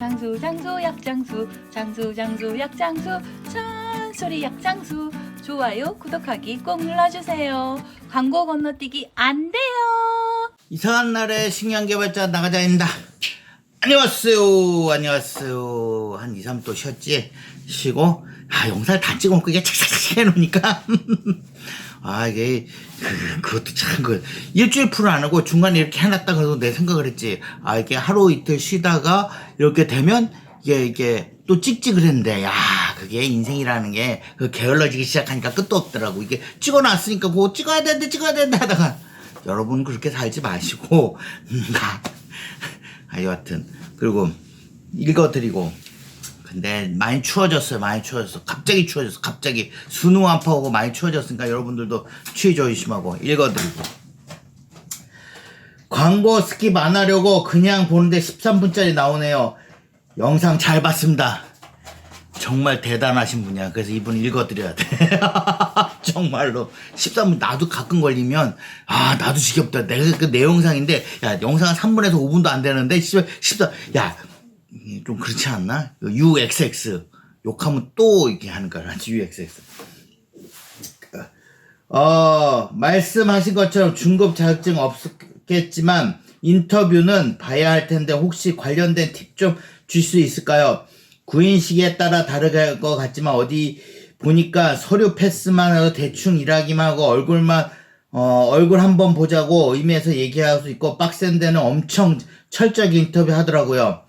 장수 장수 약장수 장수 장수 약장수 찬소리 약장수 좋아요 구독하기 꼭 눌러주세요 광고 건너뛰기 안 돼요 이상한 날의 식량 개발자 나가자입니다. 안녕하세요. 안녕하세요. 한 2, 3또 쉬었지? 쉬고, 아, 영상을 다 찍어놓고 이게 착착착 해놓으니까. 아, 이게, 그, 그것도 참, 그, 일주일 풀을 안 하고 중간에 이렇게 해놨다 그래도 내 생각을 했지. 아, 이게 하루 이틀 쉬다가 이렇게 되면 이게, 이게 또 찍지 그랬는데, 야, 그게 인생이라는 게 그 게을러지기 시작하니까 끝도 없더라고. 이게 찍어놨으니까 그거 찍어야 되는데 찍어야 되는데 하다가 여러분 그렇게 살지 마시고, 나, 아, 여하튼. 그리고 읽어드리고. 근데 많이 추워졌어요. 많이 추워졌어. 갑자기 추워졌어. 갑자기 수능 완파하고 많이 추워졌으니까 여러분들도 추위 조심하고 읽어드리고. 광고 스킵 안 하려고 그냥 보는데 13분짜리 나오네요. 영상 잘 봤습니다. 정말 대단하신 분이야. 그래서 이분 읽어드려야 돼. 정말로. 13분, 나도 가끔 걸리면, 아, 나도 지겹다. 내가 그 내 영상인데, 야, 영상 3분에서 5분도 안 되는데, 14, 14, 야, 좀 그렇지 않나? 그 UXX. 욕하면 또 이렇게 하는 거야. UXX. 어, 말씀하신 것처럼 중급 자격증 없겠지만 인터뷰는 봐야 할 텐데 혹시 관련된 팁 좀 줄 수 있을까요? 구인식에 따라 다를 것 같지만 어디 보니까 서류 패스만 해도 대충 일하기만 하고 얼굴만 어, 얼굴 한번 보자고 의미해서 얘기할 수 있고 빡센 데는 엄청 철저하게 인터뷰 하더라고요.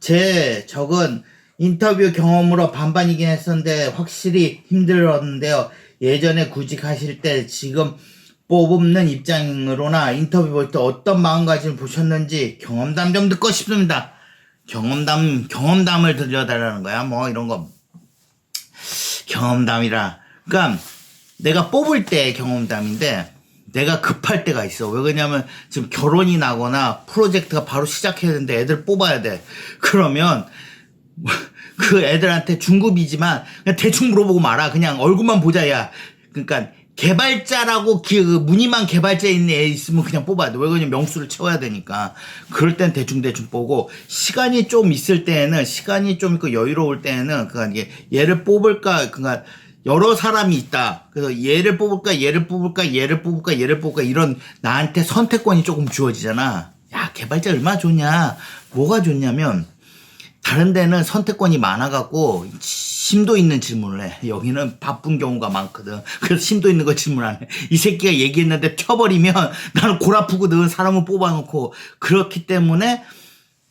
제 적은 인터뷰 경험으로 반반이긴 했었는데 확실히 힘들었는데요. 예전에 구직하실 때 지금 뽑는 입장으로나 인터뷰 볼 때 어떤 마음가짐을 보셨는지 경험담 좀 듣고 싶습니다. 경험담, 경험담을 들려달라는 거야. 뭐 이런 거. 경험담이라. 그러니까 내가 뽑을 때 경험담인데 내가 급할 때가 있어. 왜 그러냐면 지금 결혼이 나거나 프로젝트가 바로 시작해야 되는데 애들 뽑아야 돼. 그러면 그 애들한테 중급이지만 그냥 대충 물어보고 말아. 그냥 얼굴만 보자 야. 그러니까 개발자라고 그 무늬만 개발자에 있는 애 있으면 그냥 뽑아야 돼. 왜 그러냐면 명수를 채워야 되니까. 그럴 땐 대충대충 보고 시간이 좀 있을 때에는 시간이 좀 있고 여유로울 때에는 그니까 얘를 뽑을까 그니까 여러 사람이 있다. 그래서 얘를 뽑을까 얘를 뽑을까 얘를 뽑을까 얘를 뽑을까 이런 나한테 선택권이 조금 주어지잖아. 야 개발자 얼마나 좋냐. 뭐가 좋냐면 다른 데는 선택권이 많아갖고 심도 있는 질문을 해. 여기는 바쁜 경우가 많거든. 그래서 심도 있는 거 질문 안 해. 이 새끼가 얘기했는데 펴버리면 나는 골 아프거든. 사람을 뽑아놓고. 그렇기 때문에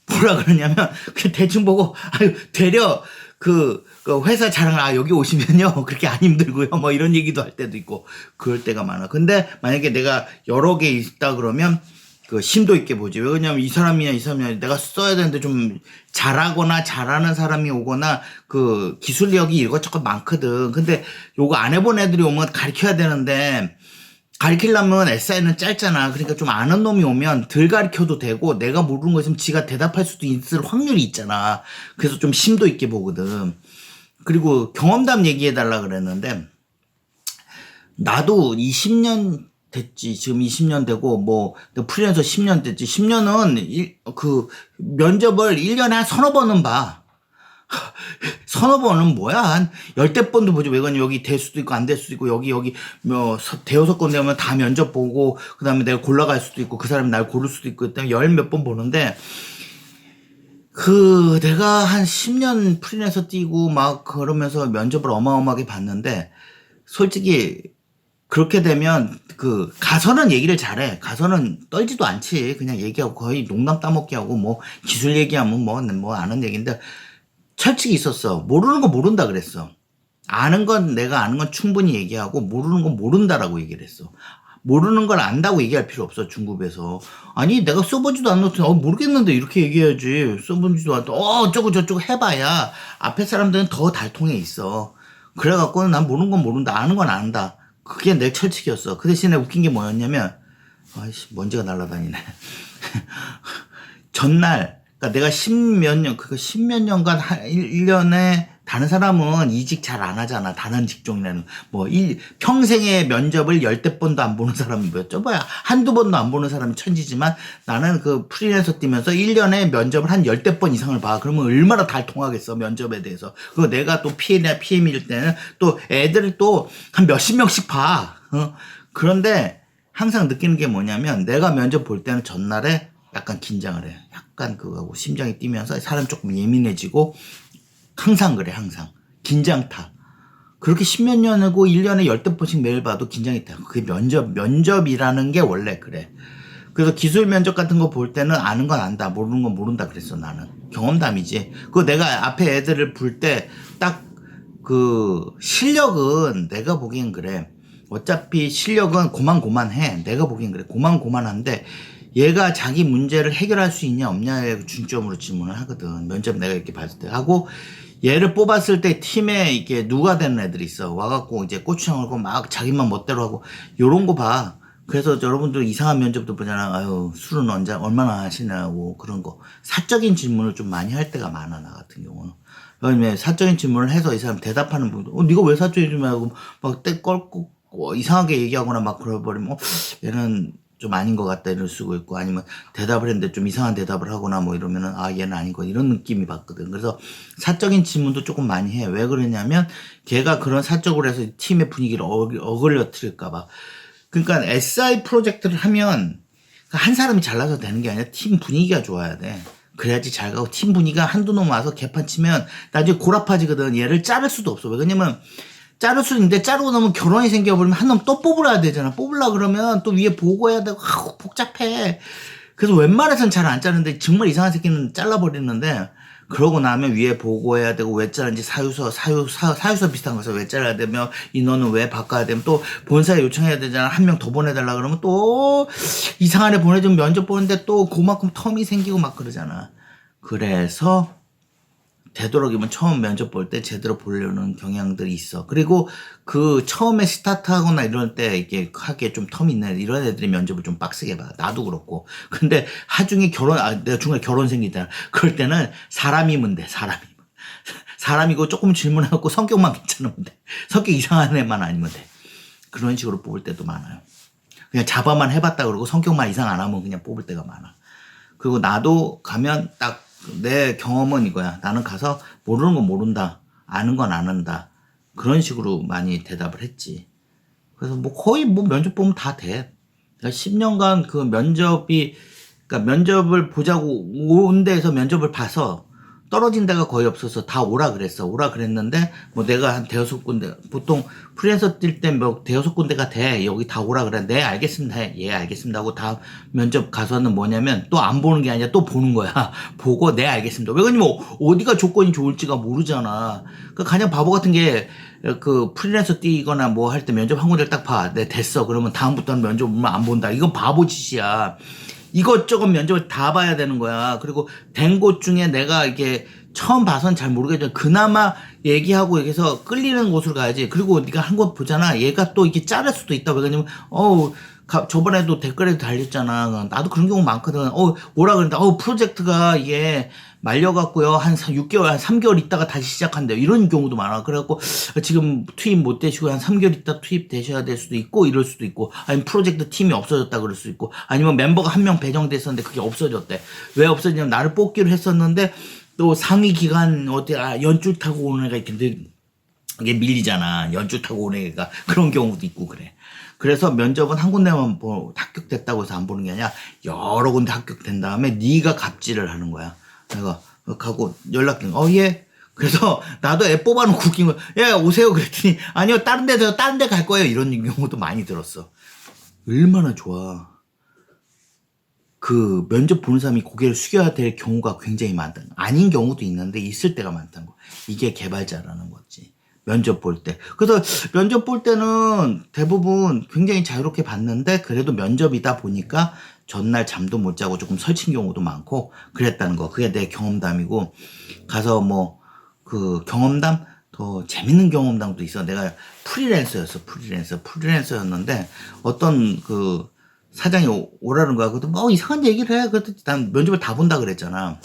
뭐라 그러냐면 그냥 대충 보고 아유 되려 그, 그 회사 자랑 아 여기 오시면요 그렇게 안 힘들고요 뭐 이런 얘기도 할 때도 있고 그럴 때가 많아. 근데 만약에 내가 여러 개 있다 그러면 그 심도 있게 보지. 왜냐면 이 사람이냐 이 사람이냐 내가 써야 되는데 좀 잘하거나 잘하는 사람이 오거나 그 기술력이 이것저것 많거든. 근데 요거 안 해본 애들이 오면 가르쳐야 되는데 가르치려면 에세이는 짧잖아. 그러니까 좀 아는 놈이 오면 덜 가르쳐도 되고 내가 모르는 거 있으면 지가 대답할 수도 있을 확률이 있잖아. 그래서 좀 심도 있게 보거든. 그리고 경험담 얘기해달라 그랬는데 나도 20년 됐지. 지금 20년 되고, 뭐, 프리랜서 10년 됐지. 10년은, 일, 그, 면접을 1년에 한 서너 번은 봐. 서너 번은 뭐야? 한 열대 번도 보죠. 왜냐면 여기 될 수도 있고, 안 될 수도 있고, 여기, 여기, 뭐, 서- 대여섯 건 되면 다 면접 보고, 그 다음에 내가 골라갈 수도 있고, 그 사람이 날 고를 수도 있고, 그다음에 열 몇 번 보는데, 그, 내가 한 10년 프리랜서 뛰고, 막, 그러면서 면접을 어마어마하게 봤는데, 솔직히, 그렇게 되면 그 가서는 얘기를 잘해. 가서는 떨지도 않지. 그냥 얘기하고 거의 농담 따먹기 하고 뭐 기술 얘기하면 뭐뭐 아는 얘기인데 철칙이 있었어. 모르는 거 모른다 그랬어. 아는 건 내가 아는 건 충분히 얘기하고 모르는 건 모른다라고 얘기를 했어. 모르는 걸 안다고 얘기할 필요 없어 중급에서 아니 내가 써보지도 않았더니 어 모르겠는데 이렇게 얘기해야지 써보지도 않았 어 어쩌고 저쩌고 해봐야 앞에 사람들은 더 달통에 있어 그래갖고는 난 모르는 건 모른다 아는 건 안다 그게 내 철칙이었어. 그 대신에 웃긴 게 뭐였냐면, 아이씨, 먼지가 날아다니네. 전날, 그니까 내가 십몇 년, 그거 십몇 년간 한 1년에 다른 사람은 이직 잘 안 하잖아. 다른 직종이라는 뭐 일, 평생의 면접을 열대 번도 안 보는 사람이 뭐였죠? 뭐야 한두 번도 안 보는 사람이 천지지만 나는 그 프리랜서 뛰면서 1년에 면접을 한 열대 번 이상을 봐. 그러면 얼마나 달 통하겠어 면접에 대해서. 그리고 내가 또 PM이나 PM일 때는 또 애들을 또 한 몇십 명씩 봐. 어? 그런데 항상 느끼는 게 뭐냐면 내가 면접 볼 때는 전날에 약간 긴장을 해. 약간 그거하고 심장이 뛰면서 사람 조금 예민해지고 항상 그래 항상 긴장 타. 그렇게 십몇 년이고 1년에 열댓 번씩 매일 봐도 긴장이 타. 그게 면접 면접이라는 게 원래 그래. 그래서 기술 면접 같은 거 볼 때는 아는 건 안다, 모르는 건 모른다 그랬어 나는 경험담이지. 그 내가 앞에 애들을 볼 때 딱 그 실력은 내가 보기엔 그래. 어차피 실력은 고만고만해. 내가 보기엔 그래. 고만고만한데 얘가 자기 문제를 해결할 수 있냐 없냐에 중점으로 질문을 하거든. 면접 내가 이렇게 봤을 때 하고 얘를 뽑았을 때 팀에 이게 누가 되는 애들이 있어. 와갖고 이제 고추장 걸고 막 자기만 멋대로 하고 요런 거 봐. 그래서 여러분들 이상한 면접도 보잖아. 아유 술은 언제 얼마나 하시냐고 그런 거 사적인 질문을 좀 많이 할 때가 많아 나 같은 경우는. 왜냐면 사적인 질문을 해서 이 사람 대답하는 분도 어 네가 왜 사적인 질문하고 막때 껄고 어, 이상하게 얘기하거나 막 그래버리면 어, 얘는 좀 아닌 것 같다 이럴 수가 있고 아니면 대답을 했는데 좀 이상한 대답을 하거나 뭐 이러면은 아 얘는 거 이런 느낌이 받거든 그래서 사적인 질문도 조금 많이 해 왜 그러냐면 걔가 그런 사적으로 해서 팀의 분위기를 어, 어글러뜨릴까 봐 그러니까 SI 프로젝트를 하면 한 사람이 잘나서 되는 게 아니라 팀 분위기가 좋아야 돼. 그래야지 잘 가고 팀 분위기가 한두 놈 와서 개판 치면 나중에 고라파지거든. 얘를 자를 수도 없어. 왜냐면 자를 수 있는데 자르고 나면 결혼이 생겨버리면 한 놈 또 뽑으라 되잖아. 뽑으려 그러면 또 위에 보고해야 되고 아우 복잡해. 그래서 웬만해서는 잘안 자르는데 정말 이상한 새끼는 잘라버리는데 그러고 나면 위에 보고해야 되고 왜 자른지 사유서 사유 사, 사유서 비슷한 거서 왜 잘라야 되며 인원은 왜 바꿔야 되면 또 본사에 요청해야 되잖아 한 명 더 보내달라 그러면 또 이상한 애 보내주면 면접 보는데 또 그만큼 텀이 생기고 막 그러잖아 그래서 되도록이면 처음 면접 볼 때 제대로 보려는 경향들이 있어. 그리고 그 처음에 스타트하거나 이럴 때 이게 하기에 좀 텀 있는 이런 애들이 면접을 좀 빡세게 봐. 나도 그렇고. 근데 하중에 결혼, 아, 내가 중간에 결혼 생기잖아. 그럴 때는 사람이면 돼, 사람이면. 사람이고 조금 질문하고 성격만 괜찮으면 돼. 성격 이상한 애만 아니면 돼. 그런 식으로 뽑을 때도 많아요. 그냥 잡아만 해봤다 그러고 성격만 이상 안 하면 그냥 뽑을 때가 많아. 그리고 나도 가면 딱 내 경험은 이거야. 나는 가서 모르는 건 모른다. 아는 건 아는다. 그런 식으로 많이 대답을 했지. 그래서 뭐 거의 뭐 면접 보면 다 돼. 그러니까 10년간 그 면접이, 그러니까 면접을 보자고 온 데에서 면접을 봐서 떨어진 데가 거의 없어서 다 오라 그랬어. 오라 그랬는데 뭐 내가 한 대여섯 군데 보통 프리랜서 뛸 때 뭐 대여섯 군데가 돼. 여기 다 오라 그래. 네 알겠습니다. 해. 예 알겠습니다 하고 다 면접 가서는 뭐냐면 또 안 보는 게 아니라 또 보는 거야. 보고 네 알겠습니다. 왜 그러냐면 어디가 조건이 좋을지가 모르잖아. 그 그냥 바보 같은 게 그 프리랜서 뛰거나 뭐 할 때 면접 한 군데를 딱 봐. 네 됐어. 그러면 다음부터는 면접 보면 안 본다. 이건 바보 짓이야. 이것저것 면접을 다 봐야 되는 거야. 그리고 된 곳 중에 내가 이게 처음 봐선 잘 모르겠지만 그나마 얘기하고 여기서 끌리는 곳으로 가야지. 그리고 네가 한 곳 보잖아. 얘가 또 이게 자를 수도 있다. 왜냐면 어우 가- 저번에도 댓글에도 달렸잖아. 나도 그런 경우 많거든. 어 오라 그랬는데 어 프로젝트가 이게 말려갖고요 한 6개월 한 3개월 있다가 다시 시작한대요. 이런 경우도 많아. 그래갖고 지금 투입 못 되시고 한 3개월 있다 투입 되셔야 될 수도 있고 이럴 수도 있고 아니면 프로젝트 팀이 없어졌다 그럴 수도 있고 아니면 멤버가 한 명 배정됐었는데 그게 없어졌대. 왜 없어졌냐면 나를 뽑기로 했었는데 또 상위 기간 어디 아 연줄 타고 오는 애가 있는데 이게 밀리잖아. 연줄 타고 오는 애가 그런 경우도 있고 그래. 그래서 면접은 한 군데만 보, 합격됐다고 해서 안 보는 게 아니라 여러 군데 합격된 다음에 네가 갑질을 하는 거야. 내가 하고 연락된 어 예. 그래서 나도 애 뽑아놓고 웃긴 거야. 예 오세요 그랬더니 아니요 다른 데서 다른 데 갈 거예요 이런 경우도 많이 들었어. 얼마나 좋아. 그 면접 보는 사람이 고개를 숙여야 될 경우가 굉장히 많다. 아닌 경우도 있는데 있을 때가 많다는 거. 이게 개발자라는 거지. 면접 볼 때. 그래서 면접 볼 때는 대부분 굉장히 자유롭게 봤는데 그래도 면접이다 보니까 전날 잠도 못 자고 조금 설친 경우도 많고 그랬다는 거. 그게 내 경험담이고 가서 뭐 그 경험담 더 재밌는 경험담도 있어. 내가 프리랜서였어. 프리랜서. 프리랜서였는데 어떤 그 사장이 오- 오라는 거야. 그래도 뭐 이상한 얘기를 해. 그래도 난 면접을 다 본다 그랬잖아.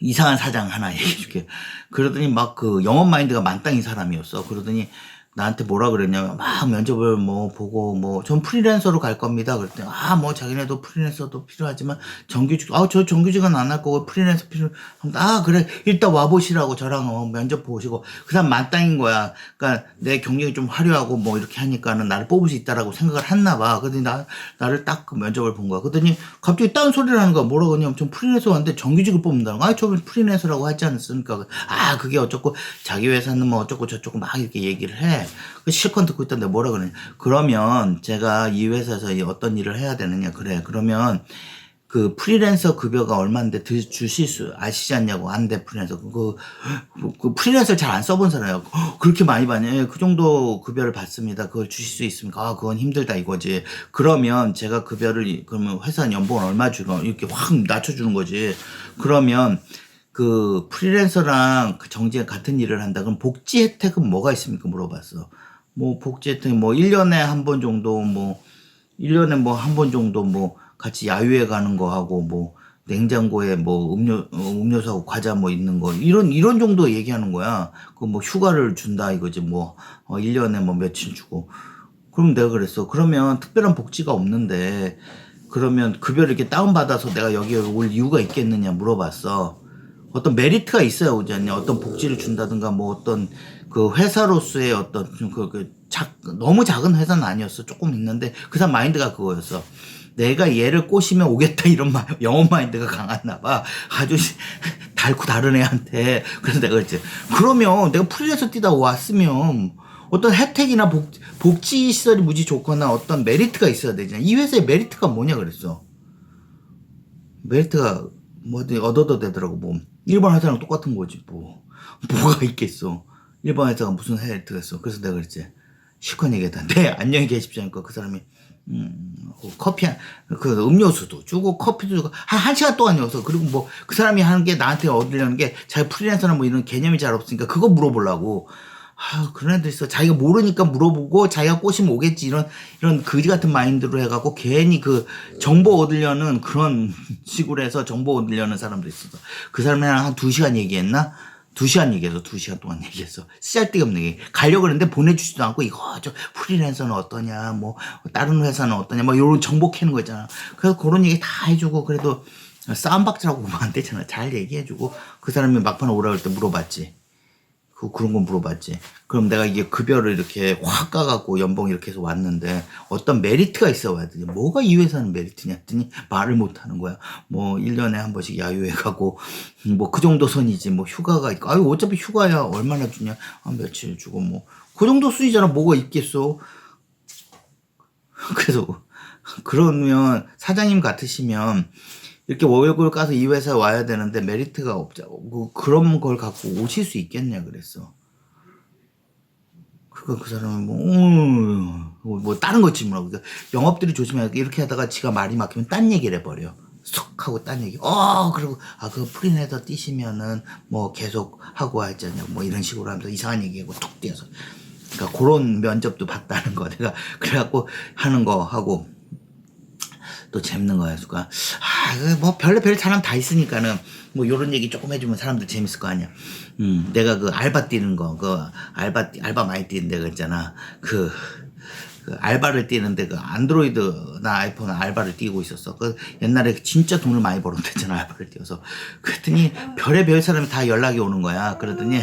이상한 사장 하나 얘기해 줄게. 그러더니 막 그 영업 마인드가 만땅인 사람이었어. 그러더니 나한테 뭐라 그랬냐면 막 면접을 뭐 보고 뭐 전 프리랜서로 갈 겁니다. 그랬더니 아 뭐 자기네도 프리랜서도 필요하지만 정규직 아 저 정규직은 안 할 거고 프리랜서 필요 아 그래 일단 와 보시라고 저랑 어, 면접 보시고 그다음 만땅인 거야. 그러니까 내 경력이 좀 화려하고 뭐 이렇게 하니까는 나를 뽑을 수 있다라고 생각을 했나 봐. 그러더니 나 나를 딱 그 면접을 본 거야. 그러더니 갑자기 다른 소리를 하는 거야. 뭐라고 하냐면 전 프리랜서 왔는데 정규직을 뽑는다는 거야. 아, 저 프리랜서라고 하지 않았습니까? 아, 그게 어쩌고 자기 회사는 뭐 어쩌고 저쩌고 막 이렇게 얘기를 해. 그 실컷 듣고 있던데 뭐라 그러냐. 그러면 제가 이 회사에서 이 어떤 일을 해야 되느냐. 그래. 그러면 그 프리랜서 급여가 얼마인데 드, 주실 수 아시지 않냐고. 안 돼 프리랜서. 그, 그 프리랜서를 잘 안 써본 사람이야. 그렇게 많이 받냐. 예, 그 정도 급여를 받습니다. 그걸 주실 수 있습니까? 아 그건 힘들다 이거지. 그러면 제가 급여를 이- 그러면 회사 연봉을 얼마 주고 이렇게 확 낮춰주는 거지. 그러면 그 프리랜서랑 그 정지가 같은 일을 한다 그럼 복지 혜택은 뭐가 있습니까 물어봤어 뭐 복지 혜택 뭐 1년에 한 번 정도 뭐 1년에 뭐 한 번 정도 뭐 같이 야유회 가는 거 하고 뭐 냉장고에 뭐 음료 어, 음료수하고 과자 뭐 있는 거 이런 이런 정도 얘기하는 거야. 그 뭐 휴가를 준다 이거지 뭐 어, 1년에 뭐 며칠 주고. 그럼 내가 그랬어. 그러면 특별한 복지가 없는데 그러면 급여를 이렇게 다운 받아서 내가 여기 올 이유가 있겠느냐 물어봤어. 어떤 메리트가 있어야 오지 않냐. 어떤 복지를 준다든가 뭐 어떤 그 회사로서의 어떤 좀 그, 그 작, 너무 작은 회사는 아니었어. 조금 있는데 그 사람 마인드가 그거였어. 내가 얘를 꼬시면 오겠다 이런 마, 영어 마인드가 강했나 봐. 아주 달고 다른 애한테. 그래서 내가 그랬지. 그러면 내가 프리랜서 뛰다 왔으면 어떤 혜택이나 복, 복지 시설이 무지 좋거나 어떤 메리트가 있어야 되잖아. 이 회사의 메리트가 뭐냐 그랬어. 메리트가 뭐 어디 얻어도 되더라고 뭐 일반 회사랑 똑같은 거지 뭐. 뭐가 있겠어. 일반 회사가 무슨 메리트가 있어. 그래서 내가 그랬지 실컷 얘기했다. 네 안녕히 계십시오 하니까 그 사람이 음, 그 커피 한, 그 음료수도 주고 커피도 주고 한, 한 시간 동안이었어 그리고 뭐 그 사람이 하는 게 나한테 얻으려는 게 자기 프리랜서나 뭐 이런 개념이 잘 없으니까 그거 물어보려고 아, 그런 애들 있어. 자기가 모르니까 물어보고 자기가 꼬시면 오겠지. 이런, 이런 거지 같은 마인드로 해갖고 괜히 그 정보 얻으려는 그런 식으로 해서 정보 얻으려는 사람도 있었어. 그 사람이랑 한 두 시간 얘기했나? 두 시간 얘기해서 두 시간 동안 얘기했어. 쓰잘데기 없는 얘기. 가려고 그랬는데 보내주지도 않고 이거 저 프리랜서는 어떠냐, 뭐 다른 회사는 어떠냐, 뭐 이런 정보 캐는 거 있잖아. 그래서 그런 얘기 다 해주고 그래도 싸움박질하고 보면 안 되잖아. 잘 얘기해주고 그 사람이 막판 오라 그럴 때 물어봤지. 그 그런 거 물어봤지. 그럼 내가 이게 급여를 이렇게 확 까갖고 연봉 이렇게 해서 왔는데 어떤 메리트가 있어 와야 되지. 뭐가 이 회사는 메리트냐 했더니 말을 못 하는 거야. 뭐 1년에 한 번씩 야유회 가고 뭐 그 정도 선이지. 뭐 휴가가 있고. 아유 어차피 휴가야 얼마나 주냐. 한 며칠 주고 뭐 그 정도 수이잖아. 뭐가 있겠어. 그래서 그러면 사장님 같으시면 이렇게 월급을 까서 이 회사에 와야 되는데 메리트가 없자 그 그런 걸 갖고 오실 수 있겠냐 그랬어. 그러니까 그 사람은 뭐, 음, 뭐, 뭐 다른 거 질문하고 그러니까 영업들이 조심해야 돼. 이렇게 하다가 지가 말이 막히면 딴 얘기를 해버려. 쏙 하고 딴 얘기. 어 그리고 아 그 프리네더 뛰시면은 뭐 계속 하고 하잖아요. 뭐 이런 식으로 하면서 이상한 얘기하고 툭 뛰어서. 그러니까 그런 면접도 봤다는 거 내가 그래갖고 하는 거 하고 또 재밌는 거야, 수가. 아, 그뭐 별로 별 사람 다 있으니까는 뭐 요런 얘기 조금 해주면 사람들 재밌을 거 아니야. 음, 내가 그 알바 뛰는 거, 그 알바 뛰- 알바 많이 뛰는 데가 있잖아. 그, 그 알바를 뛰는데 그 안드로이드나 아이폰 알바를 뛰고 있었어. 그 옛날에 진짜 돈을 많이 벌었댔잖아 알바를 뛰어서. 그랬더니 별의 별 사람이 다 연락이 오는 거야. 그러더니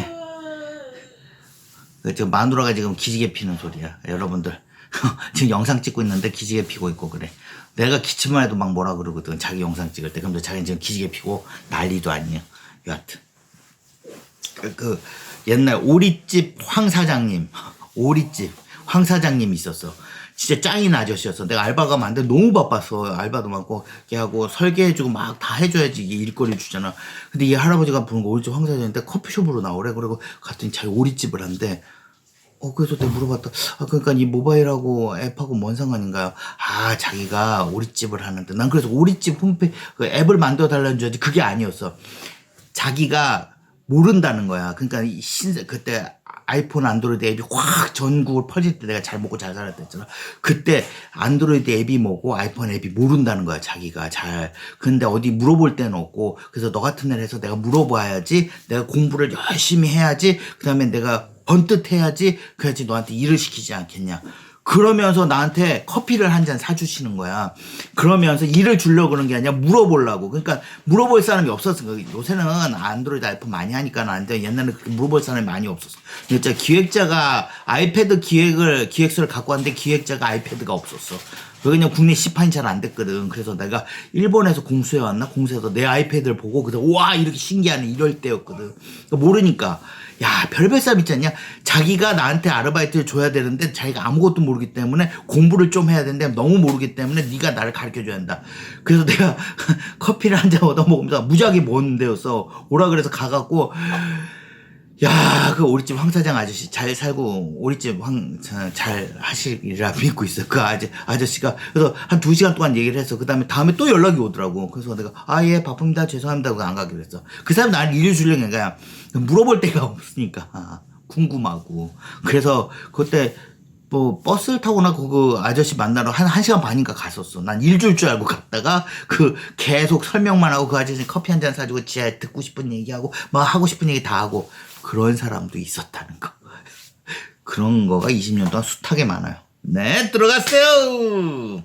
그 지금 마누라가 지금 기지개 피는 소리야. 여러분들. 지금 영상 찍고 있는데 기지개 피고 있고 그래. 내가 기침만 해도 막 뭐라 그러거든. 자기 영상 찍을 때. 그럼 자기는 지금 기지개 피고 난리도 아니야. 여하튼. 그, 그 옛날 오리집 황 사장님. 오리집 황 사장님이 있었어. 진짜 짱인 아저씨였어. 내가 알바가 많은데 너무 바빴어. 알바도 많고, 걔하고 설계해주고 막 다 해줘야지 이게 일거리 주잖아. 근데 이 할아버지가 부른 거 오리집 황 사장인데 커피숍으로 나오래. 그리고 갔더니 자기 오리집을 한대. 어, 그래서 내가 물어봤다. 아, 그러니까 이 모바일하고 앱하고 뭔 상관인가요? 아, 자기가 오리집을 하는데. 난 그래서 오리집 홈페이지, 그 앱을 만들어 달라는 줄 알지. 그게 아니었어. 자기가 모른다는 거야. 그러니까 이 신세, 그때 아이폰 안드로이드 앱이 확 전국을 퍼질 때 내가 잘 먹고 잘 살았다 했잖아. 그때 안드로이드 앱이 뭐고 아이폰 앱이 모른다는 거야, 자기가 잘. 근데 어디 물어볼 데는 없고, 그래서 너 같은 애를 해서 내가 물어봐야지, 내가 공부를 열심히 해야지, 그 다음에 내가 번듯 해야지, 그래야지 너한테 일을 시키지 않겠냐. 그러면서 나한테 커피를 한 잔 사주시는 거야. 그러면서 일을 주려고 그런 게 아니라 물어보려고. 그러니까 물어볼 사람이 없었어. 요새는 안드로이드 아이폰 많이 하니까 나한테 옛날에 그렇게 물어볼 사람이 많이 없었어. 진짜 기획자가 아이패드 기획을, 기획서를 갖고 왔는데 기획자가 아이패드가 없었어. 그냥 국내 시판이 잘 안 됐거든. 그래서 내가 일본에서 공수해 왔나? 공수해서 내 아이패드를 보고 그래서 와 이렇게 신기하네 이럴 때였거든. 그러니까 모르니까 야 별별 사람 있지 않냐? 자기가 나한테 아르바이트를 줘야 되는데 자기가 아무것도 모르기 때문에 공부를 좀 해야 되는데 너무 모르기 때문에 네가 나를 가르쳐 줘야 한다. 그래서 내가 커피를 한 잔 얻어 먹으면서 무지하게 먼데였어. 오라 그래서 가갖고 야, 그 우리 집 황 사장 아저씨 잘 살고 우리 집 황 잘 하시리라 믿고 있어. 그 아저 아저씨가 그래서 한 두 시간 동안 얘기를 했어. 그 다음에 다음에 또 연락이 오더라고. 그래서 내가 아 예 바쁩니다 죄송합니다 하고 안 가기로 했어. 그 사람 나를 일을 거야. 물어볼 데가 없으니까 아, 궁금하고. 그래서 그때 뭐 버스를 타고나 그 아저씨 만나러 한 1시간 반인가 갔었어. 난일줄줄 알고 갔다가 그 계속 설명만 하고 그 아저씨 커피 한 잔 사주고 지하 듣고 싶은 얘기하고 막 하고 싶은 얘기 다 하고 그런 사람도 있었다는 거. 그런 거가 20년 동안 숱하게 많아요. 네, 들어갔어요.